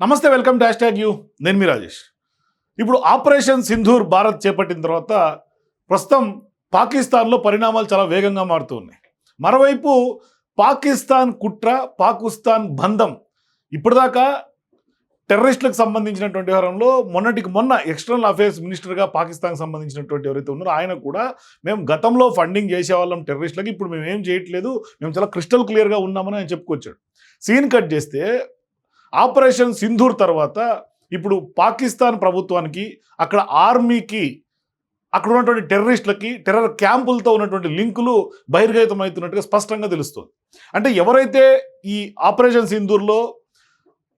నమస్తే welcome dash tag you. నేను మీ రాజేష్. ఇప్పుడు ఆపరేషన్ సింధూర్ భారత్ చేపట్టిన తర్వాత ప్రస్తుతం పాకిస్తాన్లో పరిణామాలు చాలా వేగంగా మారుతూ ఉన్నాయి. మరోవైపు పాకిస్తాన్ కుట్ర పాకిస్తాన్ బంధం ఇప్పటిదాకా టెర్రరిస్టులకు సంబంధించినటువంటి వ్యవహారంలో మొన్నటికి మొన్న ఎక్స్టర్నల్ అఫేర్స్ మినిస్టర్గా పాకిస్తాన్కి సంబంధించినటువంటి ఎవరైతే ఉన్నారో ఆయన కూడా మేము గతంలో ఫండింగ్ చేసేవాళ్ళం టెర్రరిస్టులకి ఇప్పుడు మేము ఏం చేయట్లేదు మేము చాలా క్రిస్టల్ క్లియర్గా ఉన్నామని ఆయన చెప్పుకొచ్చాడు. సీన్ కట్ చేస్తే ఆపరేషన్ సింధూర్ తర్వాత ఇప్పుడు పాకిస్తాన్ ప్రభుత్వానికి అక్కడ ఆర్మీకి అక్కడ ఉన్నటువంటి టెర్రరిస్టులకి టెర్రర్ క్యాంపులతో ఉన్నటువంటి లింకులు బహిర్గతమవుతున్నట్టుగా స్పష్టంగా తెలుస్తుంది. అంటే ఎవరైతే ఈ ఆపరేషన్ సింధూర్లో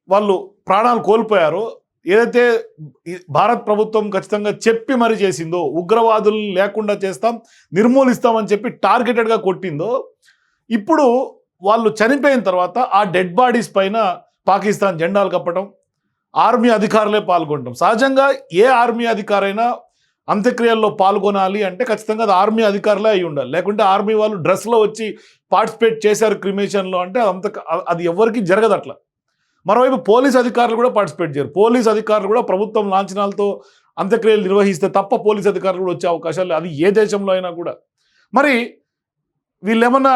వాళ్ళు ప్రాణాలు కోల్పోయారో ఏదైతే భారత్ ప్రభుత్వం ఖచ్చితంగా చెప్పి మరి చేసిందో ఉగ్రవాదులు లేకుండా చేస్తాం నిర్మూలిస్తామని చెప్పి టార్గెటెడ్గా కొట్టిందో ఇప్పుడు వాళ్ళు చనిపోయిన తర్వాత ఆ డెడ్ బాడీస్ పైన పాకిస్తాన్ జెండాలు కప్పటం ఆర్మీ అధికారులే పాల్గొనడం సహజంగా ఏ ఆర్మీ అధికారైనా అంత్యక్రియల్లో పాల్గొనాలి అంటే ఖచ్చితంగా అది ఆర్మీ అధికారులే అయి ఉండాలి. లేకుంటే ఆర్మీ వాళ్ళు డ్రెస్లో వచ్చి పార్టిసిపేట్ చేశారు క్రిమేషన్లో అంటే అంత అది ఎవరికి జరగదు అట్లా. మరోవైపు పోలీస్ అధికారులు కూడా పార్టిసిపేట్ చేయరు. పోలీస్ అధికారులు కూడా ప్రభుత్వం లాంఛనాలతో అంత్యక్రియలు నిర్వహిస్తే తప్ప పోలీస్ అధికారులు కూడా వచ్చే అవకాశాలు అది ఏ దేశంలో అయినా కూడా. మరి వీళ్ళేమన్నా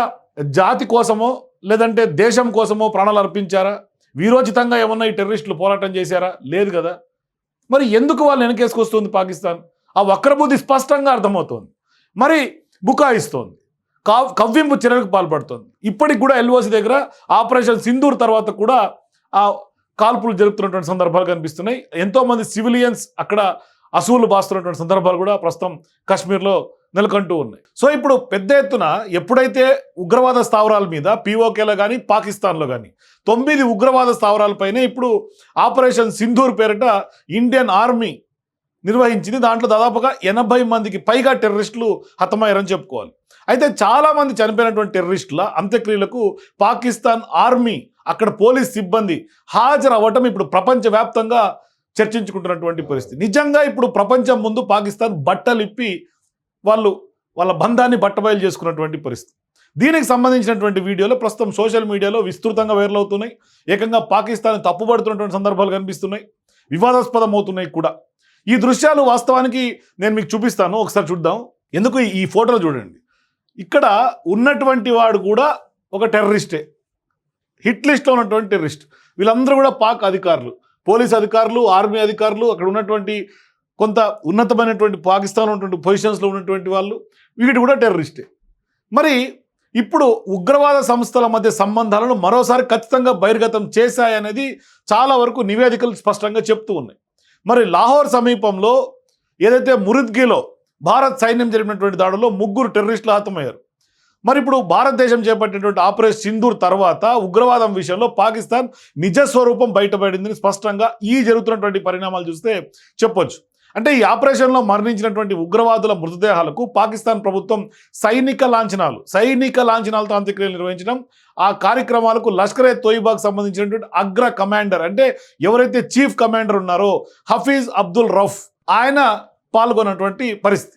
జాతి కోసమో లేదంటే దేశం కోసమో ప్రాణాలు అర్పించారా? వీరోచితంగా ఏమన్నా ఈ టెర్రరిస్టులు పోరాటం చేశారా? లేదు కదా. మరి ఎందుకు వాళ్ళు వెనకేసుకొస్తుంది పాకిస్తాన్? ఆ వక్రబుద్ధి స్పష్టంగా అర్థమవుతోంది. మరి బుకాయిస్తోంది. కావ్ కవ్వింపు చర్యలకు పాల్పడుతోంది. ఇప్పటికి కూడా ఎల్ఓసి దగ్గర ఆపరేషన్ సింధూర్ తర్వాత కూడా ఆ కాల్పులు జరుపుతున్నటువంటి సందర్భాలు కనిపిస్తున్నాయి. ఎంతోమంది సివిలియన్స్ అక్కడ అసూలు బాస్తున్నటువంటి సందర్భాలు కూడా ప్రస్తుతం కాశ్మీర్లో నెలకొంటూ ఉన్నాయి. సో ఇప్పుడు పెద్ద ఎత్తున ఎప్పుడైతే ఉగ్రవాద స్థావరాల మీద పీఓకేలో కానీ పాకిస్తాన్లో కానీ తొమ్మిది ఉగ్రవాద స్థావరాలపైనే ఇప్పుడు ఆపరేషన్ సింధూర్ పేరిట ఇండియన్ ఆర్మీ నిర్వహించింది. దాంట్లో దాదాపుగా ఎనభై మందికి పైగా టెర్రరిస్టులు హతమయ్యారని చెప్పుకోవాలి. అయితే చాలామంది చనిపోయినటువంటి టెర్రరిస్టుల అంత్యక్రియలకు పాకిస్తాన్ ఆర్మీ అక్కడ పోలీస్ సిబ్బంది హాజరవ్వటం ఇప్పుడు ప్రపంచవ్యాప్తంగా చర్చించుకుంటున్నటువంటి పరిస్థితి. నిజంగా ఇప్పుడు ప్రపంచం ముందు పాకిస్తాన్ బట్టలు ఇప్పి వాళ్ళు వాళ్ళ బంధాన్ని బట్టబయలు చేసుకున్నటువంటి పరిస్థితి. దీనికి సంబంధించినటువంటి వీడియోలు ప్రస్తుతం సోషల్ మీడియాలో విస్తృతంగా వైరల్ అవుతున్నాయి. ఏకంగా పాకిస్తాన్ తప్పుపడుతున్నటువంటి సందర్భాలు కనిపిస్తున్నాయి. వివాదాస్పదం అవుతున్నాయి కూడా. ఈ దృశ్యాలు వాస్తవానికి నేను మీకు చూపిస్తాను. ఒకసారి చూద్దాం. ఎందుకు ఈ- ఈ ఫోటోలు చూడండి. ఇక్కడ ఉన్నటువంటి వాడు కూడా ఒక టెర్రరిస్టే. హిట్ లిస్ట్లో ఉన్నటువంటి టెర్రరిస్ట్. వీళ్ళందరూ కూడా పాక్ అధికారులు. పోలీస్ అధికారులు ఆర్మీ అధికారులు అక్కడ ఉన్నటువంటి కొంత ఉన్నతమైనటువంటి పాకిస్తాన్ ఉన్నటువంటి పొజిషన్స్లో ఉన్నటువంటి వాళ్ళు వీటి కూడా టెర్రరిస్టే. మరి ఇప్పుడు ఉగ్రవాద సంస్థల మధ్య సంబంధాలను మరోసారి ఖచ్చితంగా బహిర్గతం చేశాయనేది చాలా వరకు నివేదికలు స్పష్టంగా చెప్తూ ఉన్నాయి. మరి లాహోర్ సమీపంలో ఏదైతే మురిద్గిలో భారత్ సైన్యం జరిపినటువంటి దాడుల్లో ముగ్గురు టెర్రరిస్టులు హతమయ్యారు మరి ఇప్పుడు భారతదేశం చేపట్టినటువంటి ఆపరేషన్ సింధూర్ తర్వాత ఉగ్రవాదం విషయంలో పాకిస్తాన్ నిజ స్వరూపం బయటపడిందని స్పష్టంగా ఈ జరుగుతున్నటువంటి పరిణామాలు చూస్తే చెప్పొచ్చు. అంటే ఈ ఆపరేషన్లో మరణించినటువంటి ఉగ్రవాదుల మృతదేహాలకు పాకిస్తాన్ ప్రభుత్వం సైనిక లాంఛనాలు సైనిక లాంఛనాలతో అంత్యక్రియలు నిర్వహించడం ఆ కార్యక్రమాలకు లష్కర్ ఏ తోయిబాకు సంబంధించినటువంటి అగ్ర కమాండర్ అంటే ఎవరైతే చీఫ్ కమాండర్ ఉన్నారో హఫీజ్ అబ్దుల్ రఫ్ ఆయన పాల్గొన్నటువంటి పరిస్థితి.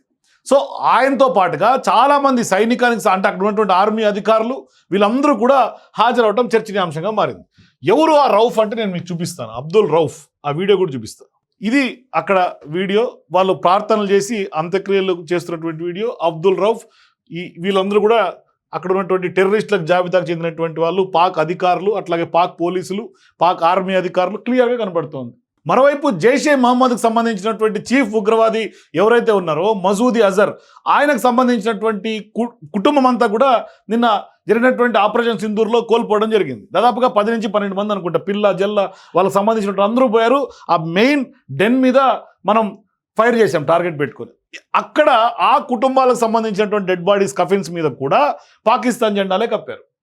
సో ఆయనతో పాటుగా చాలామంది సైనికానికి అంటే అక్కడ ఉన్నటువంటి ఆర్మీ అధికారులు వీళ్ళందరూ కూడా హాజరవడం చర్చనీయాంశంగా మారింది. ఎవరు ఆ రౌఫ్ అంటే నేను మీకు చూపిస్తాను. అబ్దుల్ రౌఫ్. ఆ వీడియో కూడా చూపిస్తాను. ఇది అక్కడ వీడియో. వాళ్ళు ప్రార్థనలు చేసి అంత్యక్రియలు చేస్తున్నటువంటి వీడియో. అబ్దుల్ రౌఫ్. ఈ వీళ్ళందరూ కూడా అక్కడ ఉన్నటువంటి టెర్రరిస్టులకు జాబితాకు చెందినటువంటి వాళ్ళు పాక్ అధికారులు అట్లాగే పాక్ పోలీసులు పాక్ ఆర్మీ అధికారులు క్లియర్గా కనబడుతోంది. మరోవైపు జైషే మహమ్మద్కు సంబంధించినటువంటి చీఫ్ ఉగ్రవాది ఎవరైతే ఉన్నారో మసూది అజర్ ఆయనకు సంబంధించినటువంటి కు- కుటుంబం అంతా కూడా నిన్న జరిగినటువంటి ఆపరేషన్ సింధూర్లో కోల్పోవడం జరిగింది. దాదాపుగా పది నుంచి పన్నెండు మంది అనుకుంటా పిల్ల జల్ల వాళ్ళకి సంబంధించినటువంటి అందరూ పోయారు. ఆ మెయిన్ డెన్ మీద మనం ఫైర్ చేసాం టార్గెట్ పెట్టుకొని. అక్కడ ఆ కుటుంబాలకు సంబంధించినటువంటి డెడ్ బాడీస్ కఫిన్స్ మీద కూడా పాకిస్తాన్ జెండాలే కప్పారు.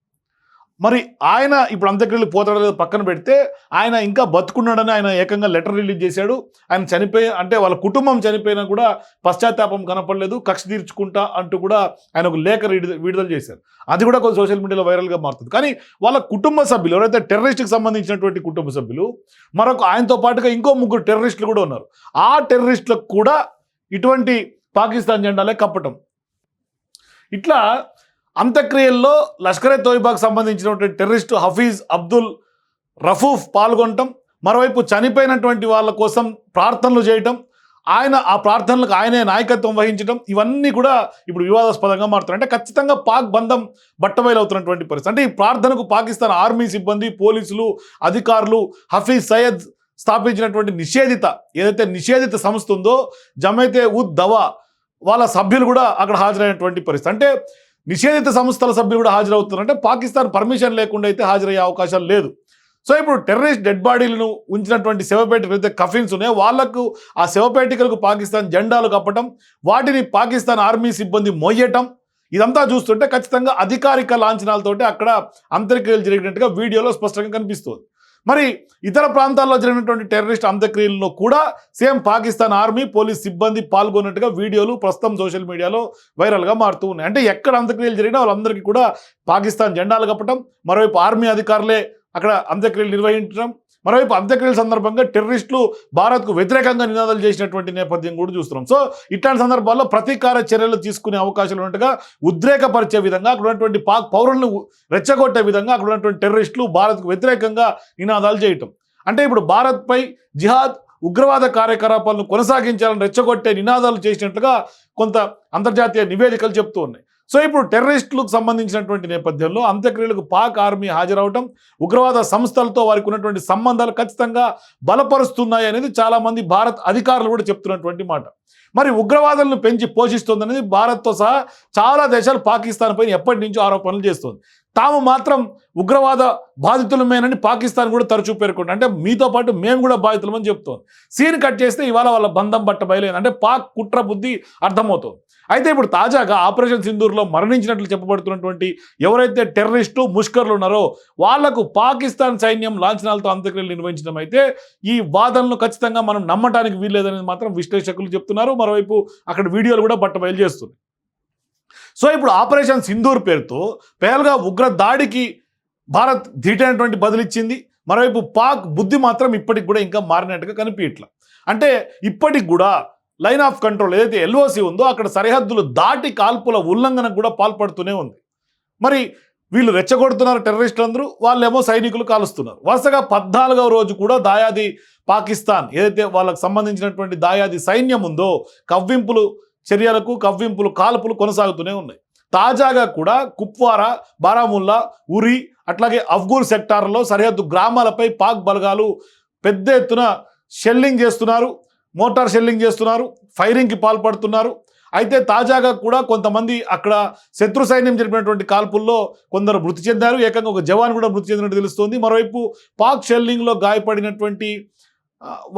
మరి ఆయన ఇప్పుడు అంత్యక్రియలు పోతాడో లేదో పక్కన పెడితే ఆయన ఇంకా బతుకున్నాడని ఆయన ఏకంగా లెటర్ రిలీజ్ చేశాడు. ఆయన చనిపోయి అంటే వాళ్ళ కుటుంబం చనిపోయినా కూడా పశ్చాత్తాపం కనపడలేదు. కక్ష తీర్చుకుంటా అంటూ కూడా ఆయన ఒక లేఖ విడుదల విడుదల చేశారు. అది కూడా కొంచెం సోషల్ మీడియాలో వైరల్గా మారుతుంది. కానీ వాళ్ళ కుటుంబ సభ్యులు ఎవరైతే టెర్రరిస్ట్కి సంబంధించినటువంటి కుటుంబ సభ్యులు మరొక ఆయనతో పాటుగా ఇంకో ముగ్గురు టెర్రరిస్టులు కూడా ఉన్నారు. ఆ టెర్రరిస్టులకు కూడా ఇటువంటి పాకిస్తాన్ జెండాలే కప్పటం. ఇట్లా అంత్యక్రియల్లో లష్కరే తోయిబాకు సంబంధించినటువంటి టెర్రరిస్టు హఫీజ్ అబ్దుల్ రఫూఫ్ పాల్గొనటం మరోవైపు చనిపోయినటువంటి వాళ్ళ కోసం ప్రార్థనలు చేయటం ఆయన ఆ ప్రార్థనలకు ఆయనే నాయకత్వం వహించడం ఇవన్నీ కూడా ఇప్పుడు వివాదాస్పదంగా మారుతున్నాయి. అంటే ఖచ్చితంగా పాక్ బంధం బట్టబయలవుతున్నటువంటి పరిస్థితి. అంటే ఈ ప్రార్థనకు పాకిస్తాన్ ఆర్మీ సిబ్బంది పోలీసులు అధికారులు హఫీజ్ సయ్యద్ స్థాపించినటువంటి నిషేధిత ఏదైతే నిషేధిత సంస్థ ఉందో జమైతే ఉద్ దవా వాళ్ళ సభ్యులు కూడా అక్కడ హాజరైనటువంటి పరిస్థితి. అంటే నిషేధిత సంస్థల సభ్యులు కూడా హాజరవుతున్నారంటే పాకిస్తాన్ పర్మిషన్ లేకుండా అయితే హాజరయ్యే అవకాశం లేదు. సో ఇప్పుడు టెర్రరిస్ట్ డెడ్ బాడీలను ఉంచినటువంటి శవపేటికలు అయితే కఫిన్స్ ఉన్నాయో వాళ్ళకు ఆ శవపేటికలకు పాకిస్తాన్ జెండాలు కప్పటం వాటిని పాకిస్తాన్ ఆర్మీ సిబ్బంది మొయ్యటం ఇదంతా చూస్తుంటే ఖచ్చితంగా అధికారిక లాంఛనాలతోటి అక్కడ అంత్యక్రియలు జరిగినట్టుగా వీడియోలో స్పష్టంగా కనిపిస్తుంది. మరి ఇతర ప్రాంతాల్లో జరిగినటువంటి టెర్రరిస్ట్ అంత్యక్రియల్లో కూడా సేమ్ పాకిస్తాన్ ఆర్మీ పోలీస్ సిబ్బంది పాల్గొన్నట్టుగా వీడియోలు ప్రస్తుతం సోషల్ మీడియాలో వైరల్గా మారుతూ ఉన్నాయి. అంటే ఎక్కడ అంత్యక్రియలు జరిగినా వాళ్ళందరికీ కూడా పాకిస్తాన్ జెండాలు కప్పటం మరోవైపు ఆర్మీ అధికారులే అక్కడ అంత్యక్రియలు నిర్వహించడం మరోవైపు అంత్యక్రియల సందర్భంగా టెర్రరిస్టులు భారత్కు వ్యతిరేకంగా నినాదాలు చేసినటువంటి నేపథ్యం కూడా చూస్తున్నాం. సో ఇట్లాంటి సందర్భాల్లో ప్రతీకార చర్యలు తీసుకునే అవకాశాలు ఉన్నట్టుగా ఉద్రేకపరిచే విధంగా అక్కడ ఉన్నటువంటి పాక్ పౌరులను రెచ్చగొట్టే విధంగా అక్కడ ఉన్నటువంటి టెర్రరిస్టులు భారత్కు వ్యతిరేకంగా నినాదాలు చేయటం. అంటే ఇప్పుడు భారత్పై జిహాద్ ఉగ్రవాద కార్యకలాపాలను కొనసాగించాలని రెచ్చగొట్టే నినాదాలు చేసినట్లుగా కొంత అంతర్జాతీయ నివేదికలు చెప్తూ ఉన్నాయి. సో ఇప్పుడు టెర్రరిస్టులకు సంబంధించినటువంటి నేపథ్యంలో అంత్యక్రియలకు పాక్ ఆర్మీ హాజరవటం ఉగ్రవాద సంస్థలతో వారికి ఉన్నటువంటి సంబంధాలు ఖచ్చితంగా బలపరుస్తున్నాయి అనేది చాలామంది భారత్ అధికారులు కూడా చెప్తున్నటువంటి మాట. మరి ఉగ్రవాదులను పెంచి పోషిస్తుందనేది భారత్తో సహా చాలా దేశాలు పాకిస్తాన్ పైన ఎప్పటి నుంచో ఆరోపణలు చేస్తుంది. తాము మాత్రం ఉగ్రవాద బాధితులమేనని పాకిస్తాన్ కూడా తరచూ పేర్కొంటుంది. అంటే మీతో పాటు మేము కూడా బాధితులమని చెప్తోంది. సీన్ కట్ చేస్తే ఇవాళ వాళ్ళ బంధం బట్ట బయలేదు అంటే పాక్ కుట్ర బుద్ధి అర్థమవుతుంది. అయితే ఇప్పుడు తాజాగా ఆపరేషన్ సింధూర్లో మరణించినట్లు చెప్పబడుతున్నటువంటి ఎవరైతే టెర్రరిస్టు ముష్కర్లు ఉన్నారో వాళ్ళకు పాకిస్తాన్ సైన్యం లాంఛనాలతో అంత్యక్రియలు నిర్వహించడం అయితే ఈ వాదనలు ఖచ్చితంగా మనం నమ్మటానికి వీల్లేదనేది మాత్రం విశ్లేషకులు చెప్తున్నారు. మరోవైపు అక్కడ వీడియోలు కూడా బట్ట బయలు చేస్తుంది సో ఇప్పుడు ఆపరేషన్ సింధూర్ పేరుతో పేలుగా ఉగ్ర దాడికి భారత్ ధీటైనటువంటి బదులిచ్చింది. మరోవైపు పాక్ బుద్ధి మాత్రం ఇప్పటికి కూడా ఇంకా మారినట్టుగా కనిపించట్ల. అంటే ఇప్పటికి కూడా లైన్ ఆఫ్ కంట్రోల్ ఏదైతే ఎల్ఓసి ఉందో అక్కడ సరిహద్దులు దాటి కాల్పుల ఉల్లంఘనకు కూడా పాల్పడుతూనే ఉంది. మరి వీళ్ళు రెచ్చగొడుతున్నారు టెర్రరిస్టులందరూ వాళ్ళేమో సైనికులు కాలుస్తున్నారు. వరుసగా పద్నాలుగవ రోజు కూడా దాయాది పాకిస్తాన్ ఏదైతే వాళ్ళకు సంబంధించినటువంటి దాయాది సైన్యం ఉందో కవ్వింపులు చర్యలకు కవ్వింపులు కాల్పులు కొనసాగుతూనే ఉన్నాయి. తాజాగా కూడా కుప్వారా బారాముల్లా ఉరి అట్లాగే అఫ్గూర్ సెక్టార్లో సరిహద్దు గ్రామాలపై పాక్ బలగాలు పెద్ద ఎత్తున షెల్లింగ్ చేస్తున్నారు. మోటార్ షెల్లింగ్ చేస్తున్నారు ఫైరింగ్కి పాల్పడుతున్నారు. అయితే తాజాగా కూడా కొంతమంది అక్కడ శత్రు సైన్యం జరిపినటువంటి కాల్పుల్లో కొందరు మృతి చెందారు. ఏకంగా ఒక జవాన్ కూడా మృతి చెందినట్టు తెలుస్తోంది. మరోవైపు పాక్ షెల్లింగ్లో గాయపడినటువంటి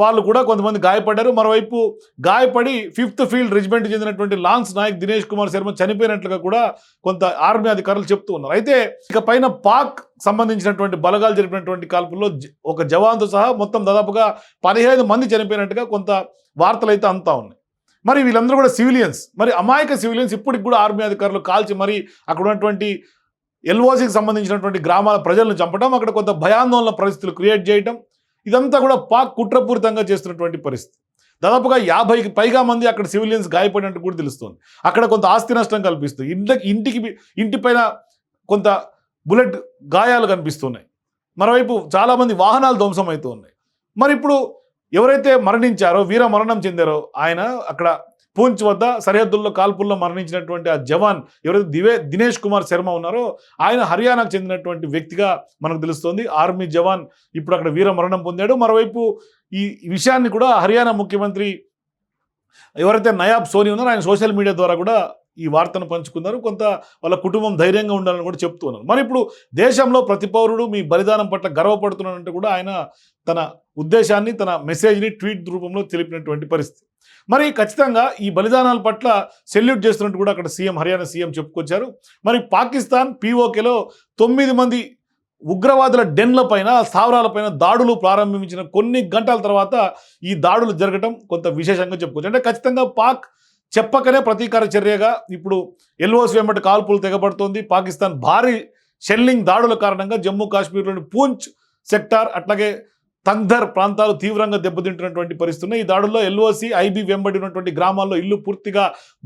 వాళ్ళు కూడా కొంతమంది గాయపడ్డారు. మరోవైపు గాయపడి ఫిఫ్త్ ఫీల్డ్ రెజిమెంట్ చెందినటువంటి లాన్స్ నాయక్ దినేష్ కుమార్ శర్మ చనిపోయినట్లుగా కూడా కొంత ఆర్మీ అధికారులు చెప్తూ ఉన్నారు. అయితే ఇక పైన పాక్ సంబంధించినటువంటి బలగాలు జరిపినటువంటి కాల్పుల్లో ఒక జవాన్తో సహా మొత్తం దాదాపుగా పదిహేను మంది చనిపోయినట్టుగా కొంత వార్తలు అయితే అంతా ఉన్నాయి. మరి వీళ్ళందరూ కూడా సివిలియన్స్. మరి అమాయక సివిలియన్స్ ఇప్పటికి కూడా ఆర్మీ అధికారులు కాల్చి మరి అక్కడ ఉన్నటువంటి ఎల్ఓసికి సంబంధించినటువంటి గ్రామాల ప్రజలను చంపడం అక్కడ కొంత భయాందోళన పరిస్థితులు క్రియేట్ చేయడం ఇదంతా కూడా పాక్ కుట్రపూరితంగా చేస్తున్నటువంటి పరిస్థితి. దాదాపుగా యాభైకి పైగా మంది అక్కడ సివిలియన్స్ గాయపడినట్టు కూడా తెలుస్తుంది. అక్కడ కొంత ఆస్తి నష్టం కల్పిస్తుంది. ఇంటికి ఇంటికి ఇంటిపైన కొంత బుల్లెట్ గాయాలు కనిపిస్తున్నాయి. మరోవైపు చాలామంది వాహనాలు ధ్వంసం అవుతూ ఉన్నాయి మరి ఇప్పుడు ఎవరైతే మరణించారో వీర మరణం చెందారో ఆయన అక్కడ పూంచ్ వద్ద సరిహద్దుల్లో కాల్పుల్లో మరణించినటువంటి ఆ జవాన్ ఎవరైతే దివే దినేష్ కుమార్ శర్మ ఉన్నారో ఆయన హర్యానాకు చెందినటువంటి వ్యక్తిగా మనకు తెలుస్తోంది. ఆర్మీ జవాన్ ఇప్పుడు అక్కడ వీర మరణం పొందాడు. మరోవైపు ఈ విషయాన్ని కూడా హర్యానా ముఖ్యమంత్రి ఎవరైతే నయాబ్ సోని ఉన్నారో ఆయన సోషల్ మీడియా ద్వారా కూడా ఈ వార్తను పంచుకున్నారు. కొంత వాళ్ళ కుటుంబం ధైర్యంగా ఉండాలని కూడా చెప్తున్నారు మరి ఇప్పుడు దేశంలో ప్రతి పౌరుడు మీ బలిదానం పట్ల గర్వపడుతున్నాడంటే కూడా ఆయన తన ఉద్దేశాన్ని తన మెసేజ్ని ట్వీట్ రూపంలో తెలిపినటువంటి పరిస్థితి. మరి ఖచ్చితంగా ఈ బలిదానాల పట్ల సెల్యూట్ చేస్తున్నట్టు కూడా అక్కడ సీఎం హర్యానా సీఎం చెప్పుకొచ్చారు. మరి పాకిస్తాన్ పీఓకేలో తొమ్మిది మంది ఉగ్రవాదుల డెన్ల పైన స్థావరాలపైన దాడులు ప్రారంభించిన కొన్ని గంటల తర్వాత ఈ దాడులు జరగటం కొంత విశేషంగా చెప్పుకోవచ్చు అంటే ఖచ్చితంగా పాక్ చెప్పకనే ప్రతీకార చర్యగా ఇప్పుడు ఎల్ఓసి వెంబడి కాల్పులు తెగబడుతోంది. పాకిస్తాన్ భారీ షెల్లింగ్ దాడుల కారణంగా జమ్మూ కాశ్మీర్లోని పూంచ్ సెక్టార్ అట్లాగే తందర్ ప్రాంతాలు తీవ్రంగా దెబ్బతింటున్నటువంటి పరిస్థితి ఉన్నాయి. ఈ దాడుల్లో ఎల్ఓసి ఐబీ వెంబడి ఉన్నటువంటి గ్రామాల్లో ఇల్లు పూర్తిగా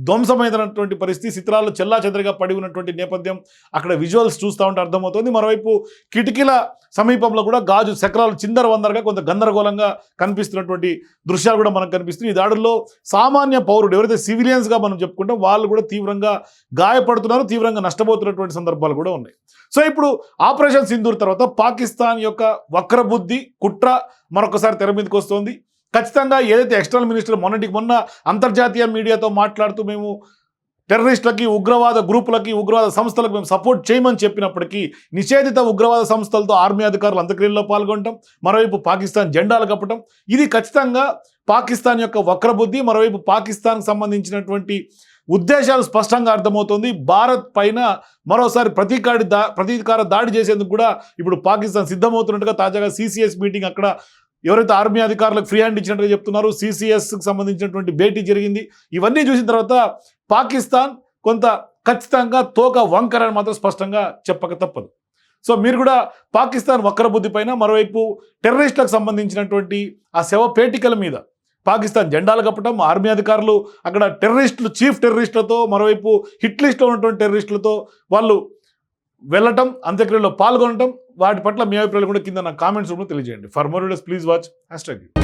ధ్వంసమైనటువంటి పరిస్థితి చిత్రాల్లో చెల్లా చెదరగా పడి ఉన్నటువంటి నేపథ్యం అక్కడ విజువల్స్ చూస్తూ ఉంటే అర్థమవుతుంది. మరోవైపు కిటికీల సమీపంలో కూడా గాజు శకరాలు చిందర వందరగా కొంత గందరగోళంగా కనిపిస్తున్నటువంటి దృశ్యాలు కూడా మనకు కనిపిస్తున్నాయి. ఈ దాడుల్లో సామాన్య పౌరుడు ఎవరైతే సివిలియన్స్గా మనం చెప్పుకుంటాం వాళ్ళు కూడా తీవ్రంగా గాయపడుతున్నారు తీవ్రంగా నష్టపోతున్నటువంటి సందర్భాలు కూడా ఉన్నాయి. సో ఇప్పుడు ఆపరేషన్ సింధూర్ తర్వాత పాకిస్తాన్ యొక్క వక్రబుద్ధి కుట్ర మరొకసారి తెర మీదకి వస్తోంది. ఖచ్చితంగా ఏదైతే ఎక్స్టర్నల్ మినిస్టర్ మొన్నటికి మొన్న అంతర్జాతీయ మీడియాతో మాట్లాడుతూ మేము టెర్రరిస్టులకి ఉగ్రవాద గ్రూపులకి ఉగ్రవాద సంస్థలకు మేము సపోర్ట్ చేయమని చెప్పినప్పటికీ నిషేధిత ఉగ్రవాద సంస్థలతో ఆర్మీ అధికారులు అంత్యక్రియల్లో పాల్గొనటం మరోవైపు పాకిస్తాన్ జెండాలు కప్పటం ఇది ఖచ్చితంగా పాకిస్తాన్ యొక్క వక్రబుద్ధి మరోవైపు పాకిస్తాన్కి సంబంధించినటువంటి ఉద్దేశాలు స్పష్టంగా అర్థమవుతుంది. భారత్ పైన మరోసారి ప్రతీకారి దా ప్రతీకార దాడి చేసేందుకు కూడా ఇప్పుడు పాకిస్తాన్ సిద్ధమవుతున్నట్టుగా తాజాగా సిసిఎస్ మీటింగ్ అక్కడ ఎవరైతే ఆర్మీ అధికారులకు ఫ్రీ హ్యాండ్ ఇచ్చినట్టుగా చెప్తున్నారు సిసిఎస్కి సంబంధించినటువంటి భేటీ జరిగింది. ఇవన్నీ చూసిన తర్వాత పాకిస్తాన్ కొంత ఖచ్చితంగా తోక వంకర అని మాత్రం స్పష్టంగా చెప్పక తప్పదు. సో మీరు కూడా పాకిస్తాన్ వక్రబుద్ధి పైన మరోవైపు టెర్రరిస్టులకు సంబంధించినటువంటి ఆ శవ పేటికల మీద పాకిస్తాన్ జెండాలు కప్పటం ఆర్మీ అధికారులు అక్కడ టెర్రరిస్టులు చీఫ్ టెర్రరిస్టులతో మరోవైపు హిట్ లిస్ట్లో ఉన్నటువంటి టెర్రరిస్టులతో వాళ్ళు వెళ్ళటం అంత్యక్రియలో పాల్గొనటం వాటి పట్ల మీ అభిప్రాయాలు కూడా కింద నా కామెంట్స్ రూమ్లో తెలియజేయండి. For more videos please watch hashtag